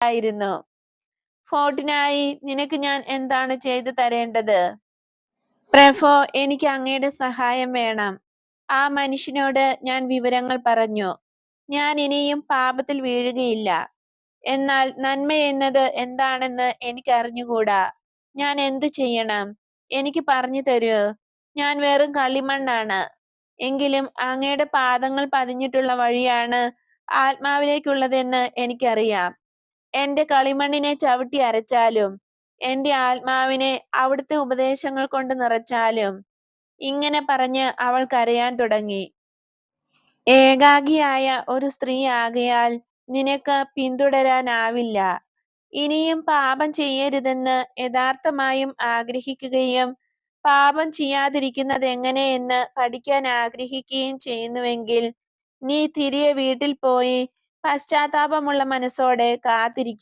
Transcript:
ആയിരുന്നു. ഫോർട്ടിനായി നിനക്ക് ഞാൻ എന്താണ് ചെയ്തു തരേണ്ടത്? പ്രഭോ എനിക്ക് അങ്ങയുടെ സഹായം വേണം. ആ മനുഷ്യനോട് ഞാൻ വിവരങ്ങൾ പറഞ്ഞു. ഞാൻ ഇനിയും പാപത്തിൽ വീഴുകയില്ല. എന്നാൽ നന്മ എന്നത് എന്താണെന്ന് എനിക്ക് അറിഞ്ഞുകൂടാ. ഞാൻ എന്തു ചെയ്യണം? എനിക്ക് പറഞ്ഞു തരൂ. ഞാൻ വെറും കളിമണ്ണാണ്. എങ്കിലും അങ്ങയുടെ പാദങ്ങൾ പതിഞ്ഞിട്ടുള്ള വഴിയാണ് ആത്മാവിലേക്കുള്ളതെന്ന് എനിക്കറിയാം. എന്റെ കളിമണ്ണിനെ ചവിട്ടി അരച്ചാലും എന്റെ ആത്മാവിനെ അവിടുത്തെ ഉപദേശങ്ങൾ കൊണ്ട് നിറച്ചാലും ഇങ്ങനെ പറഞ്ഞ് അവൾ കരയാൻ തുടങ്ങി. ഏകാഗിയായ ഒരു സ്ത്രീ ആകയാൽ നിനക്ക് പിന്തുടരാനാവില്ല. ഇനിയും പാപം ചെയ്യരുതെന്ന് യഥാർത്ഥമായും ആഗ്രഹിക്കുകയും പാപം ചെയ്യാതിരിക്കുന്നത് എങ്ങനെയെന്ന് പഠിക്കാൻ ആഗ്രഹിക്കുകയും ചെയ്യുന്നുവെങ്കിൽ നീ തിരികെ വീട്ടിൽ പോയി പശ്ചാത്താപമുള്ള മനസ്സോടെ കാത്തിരിക്കുക